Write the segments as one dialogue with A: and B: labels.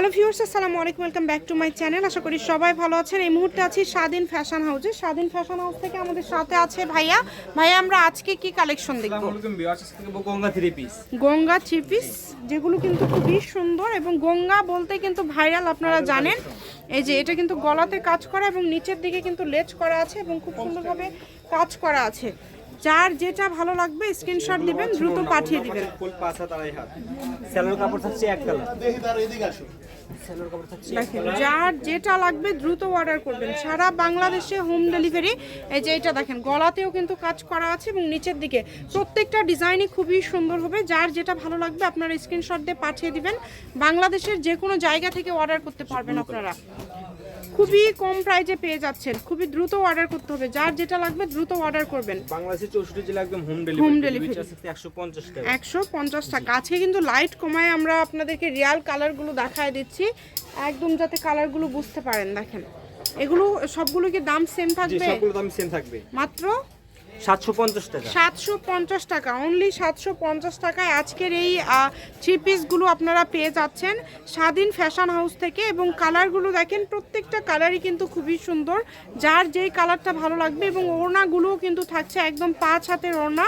A: Hello viewers আসসালামু আলাইকুম welcome back to my channel. আশা করি সবাই ভালো আছেন। এই মুহূর্তে আছি স্বাধীন ফ্যাশন হাউসে স্বাধীন ফ্যাশন হাউস থেকে আমাদের সাথে আছে ভাইয়া। ভাইয়া আমরা আজকে কি কালেকশন দেখব?
B: Ganga three piece
A: Ganga three piece যেগুলো কিন্তু খুবই সুন্দর এবং গঙ্গা বলতে কিন্তু ভাইরাল আপনারা জানেন। এই যে এটা কিন্তু গলাতে কাজ করা এবং নিচের দিকে কিন্তু লেজ করা আছে এবং খুব সুন্দরভাবে কাজ করা আছে। যার যেটা ভালো লাগবে স্ক্রিনশট নেবেন দ্রুত পাঠিয়ে দিবেন।
B: ফুল পাঁচ আড়াই হাত। স্যালোর কাপড় থাকছে এক কালার।
A: দেখেন যার যেটা লাগবে দ্রুত অর্ডার করবেন। সারা বাংলাদেশে হোম ডেলিভারি এই যে এটা দেখেন গলাতেও কিন্তু কাজ করা আছে এবং নিচের দিকে। প্রত্যেকটা ডিজাইনই খুবই সুন্দর হবে। যার যেটা ভালো লাগবে আপনারা স্ক্রিনশট দিয়ে পাঠিয়ে দিবেন। বাংলাদেশের যে কোনো জায়গা থেকে অর্ডার করতে পারবেন আপনারা। খুবই কম প্রাইজে পেয়ে যাচ্ছেন। খুবই দ্রুত অর্ডার করতে হবে। যার যেটা লাগবে দ্রুত অর্ডার করবেন।
B: বাংলাদেশের চৌষট্টি জেলা একদম হোম ডেলিভারি
A: হোম
B: ডেলিভারি একশো পঞ্চাশ টাকা।
A: একশো পঞ্চাশ টাকা। আজকে কিন্তু লাইট কমায় আমরা আপনাদেরকে রিয়াল কালারগুলো দেখায় দিচ্ছি। একদম যাতে কালারগুলো বুঝতে পারেন দেখেন। এগুলো সবগুলো কি দাম সেম থাকবে?
B: সবগুলো দাম সেম থাকবে।
A: মাত্র
B: সাতশো পঞ্চাশ টাকা।
A: সাতশো পঞ্চাশ টাকা অনলি সাতশো পঞ্চাশ টাকায় আজকের এই থ্রি পিসগুলো আপনারা পেয়ে যাচ্ছেন। স্বাধীন ফ্যাশন হাউস থেকে এবং কালারগুলো দেখেন প্রত্যেকটা কালারই কিন্তু খুবই সুন্দর। যার যেই কালারটা ভালো লাগবে এবং ওড়নাগুলোও কিন্তু থাকছে একদম পাঁচ হাতের ওড়না।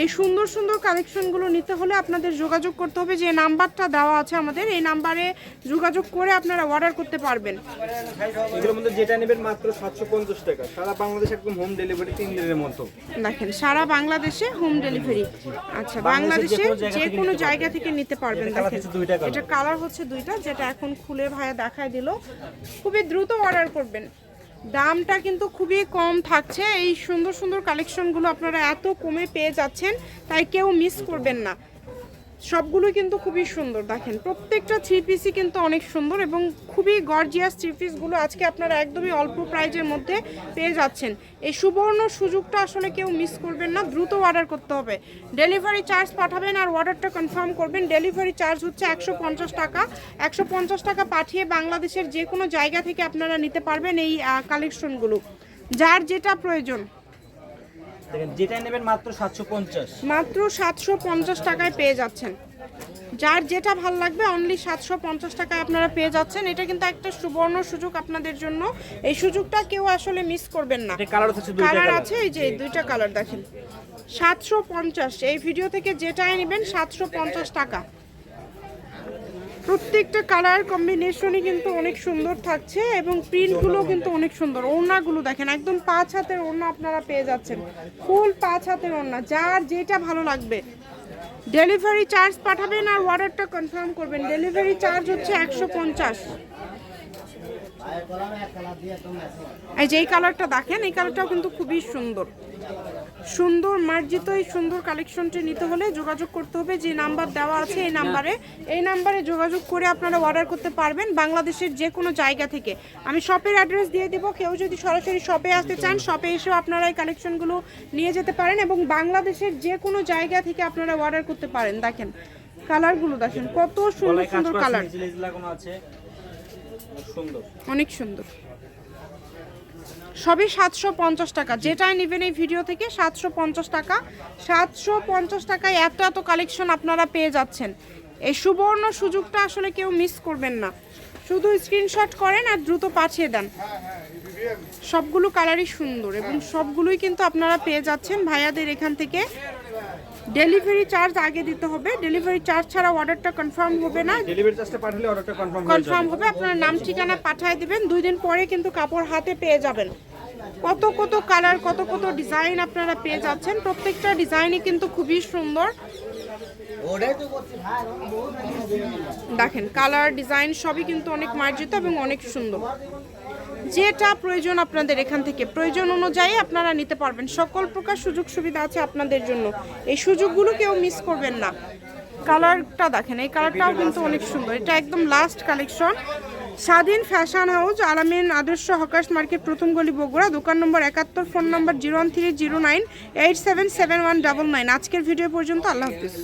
A: এই সুন্দর সুন্দর কালেকশনগুলো নিতে হলে আপনাদের যোগাযোগ করতে হবে। যে নাম্বারটা দেওয়া আছে আমাদের এই নাম্বারে যোগাযোগ করে আপনারা অর্ডার করতে পারবেন।
B: এগুলোর মধ্যে যেটা নেবেন মাত্র সাতশো পঞ্চাশ টাকা। সারা বাংলাদেশ একদম হোম ডেলিভারি তিন দিনের মতো।
A: দেখেন সারা বাংলাদেশে হোম ডেলিভারি আচ্ছা বাংলাদেশে যে কোনো জায়গা থেকে নিতে পারবেন। দেখেন। এটা কালার হচ্ছে দুইটা যেটা এখন খুলে ভাইয়া দেখায় দিল। খুবই দ্রুত অর্ডার করবেন। দামটা কিন্তু খুবই কম থাকছে। এই সুন্দর সুন্দর কালেকশনগুলো আপনারা এত কমে পেয়ে যাচ্ছেন তাই কেউ মিস করবেন না। সবগুলো কিন্তু খুবই সুন্দর, দেখেন। প্রত্যেকটা থ্রি পিসই কিন্তু অনেক সুন্দর এবং খুবই গর্জিয়াস থ্রি পিসগুলো আজকে আপনারা একদমই অল্প প্রাইজের মধ্যে পেয়ে যাচ্ছেন। এই সুবর্ণ সুযোগটা আসলে কেউ মিস করবেন না, দ্রুত অর্ডার করতে হবে। ডেলিভারি চার্জ পাঠাবেন আর অর্ডারটা কনফার্ম করবেন। ডেলিভারি চার্জ হচ্ছে একশো পঞ্চাশ টাকা। একশো পঞ্চাশ টাকা পাঠিয়ে বাংলাদেশের যে কোনো জায়গা থেকে আপনারা নিতে পারবেন এই কালেকশনগুলো যার যেটা প্রয়োজন
B: দেখেন যেটা নেবেন মাত্র সাতশো পঞ্চাশ।
A: মাত্র সাতশো পঞ্চাশ টাকায় পেয়ে যাচ্ছেন। যার যেটা ভালো লাগবে অনলি সাতশো পঞ্চাশ টাকায় আপনারা পেয়ে যাচ্ছেন। এটা কিন্তু একটা সুবর্ণ সুযোগ আপনাদের জন্য। এই সুযোগটা কেউ আসলে মিস করবেন না।
B: এটা কালার হচ্ছে দুইটা
A: কালার
B: কালার
A: আছে এই যে দুইটা কালার দেখেন। সাতশো পঞ্চাশ এই ভিডিও থেকে যেটাই নেবেন সাতশো পঞ্চাশ টাকা। প্রত্যেকটা কালার কম্বিনেশনই কিন্তু অনেক সুন্দর থাকছে এবং প্রিন্টগুলো কিন্তু অনেক সুন্দর। ওড়নাগুলো দেখেন, একদম পাঁচ হাতের ওড়না আপনারা পেয়ে যাচ্ছেন। ফুল পাঁচ হাতের ওড়না, যার যেটা ভালো লাগবে। ডেলিভারি চার্জ পাঠাবেন আর অর্ডারটা কনফার্ম করবেন। ডেলিভারি চার্জ হচ্ছে একশো পঞ্চাশ। এই যে এই কালারটা দেখেন, এই কালারটাও কিন্তু খুবই সুন্দর। সুন্দর মার্জিত এই সুন্দর কালেকশনটি নিতে হলে যোগাযোগ করতে হবে। যে নাম্বার দেওয়া আছে এই নাম্বারে এই নাম্বারে যোগাযোগ করে আপনারা অর্ডার করতে পারবেন বাংলাদেশের যে কোনো জায়গা থেকে। আমি শপের অ্যাড্রেস দিয়ে দিব। কেউ যদি সরাসরি শপে আসতে চান শপে এসেও আপনারা এই কালেকশনগুলো নিয়ে যেতে পারেন এবং বাংলাদেশের যে কোনো জায়গা থেকে আপনারা অর্ডার করতে পারেন। দেখেন কালারগুলো দেখেন কত সুন্দর সুন্দর কালার অনেক সুন্দর। সবই সাতশো পঞ্চাশ টাকা। যেটাই নেবেন এই ভিডিও থেকে সাতশো পঞ্চাশ টাকা। সাতশো পঞ্চাশ টাকায় এত এত কালেকশন আপনারা পেয়ে যাচ্ছেন। এই সুবর্ণ সুযোগটা আসলে কেউ মিস করবেন না। শুধু স্ক্রিনশট করেন আর দ্রুত পাঠিয়ে দেন। সবগুলো কালারই সুন্দর এবং সবগুলোই কিন্তু আপনারা পেয়ে যাচ্ছেন ভাইয়াদের এখান থেকে। ডেলিভারি চার্জ আগে দিতে হবে। ডেলিভারি চার্জ ছাড়া অর্ডারটা কনফার্ম হবে না।
B: ডেলিভারি চার্জটা পাঠালে অর্ডারটা কনফার্ম
A: কনফার্ম হবে আপনার নাম ঠিকানা পাঠিয়ে দিবেন। দুই দিন পরে কিন্তু কাপড় হাতে পেয়ে যাবেন। কত কত কালার কত কত ডিজাইন আপনারা পেয়ে যাচ্ছেন। প্রত্যেকটা ডিজাইনই কিন্তু খুবই সুন্দর। দেখেন কালার ডিজাইন সবই কিন্তু অনেক মার্জিত এবং অনেক সুন্দর। যেটা প্রয়োজন আপনাদের এখান থেকে, প্রয়োজন অনুযায়ী আপনারা নিতে পারবেন। সকল প্রকার সুযোগ সুবিধা আছে আপনাদের জন্য। এই সুযোগগুলো কেউ মিস করবেন না। কালারটা দেখেন, এই কালারটাও কিন্তু অনেক সুন্দর। এটা একদম last collection Swadhin fashion house Alamin Adarsha hawkers market, প্রথম গলি বগুড়া, দোকান নম্বর একাত্তর, phone number zero one three zero nine eight seven seven one double nine আজকের ভিডিও পর্যন্ত আল্লাহ হাফিজ।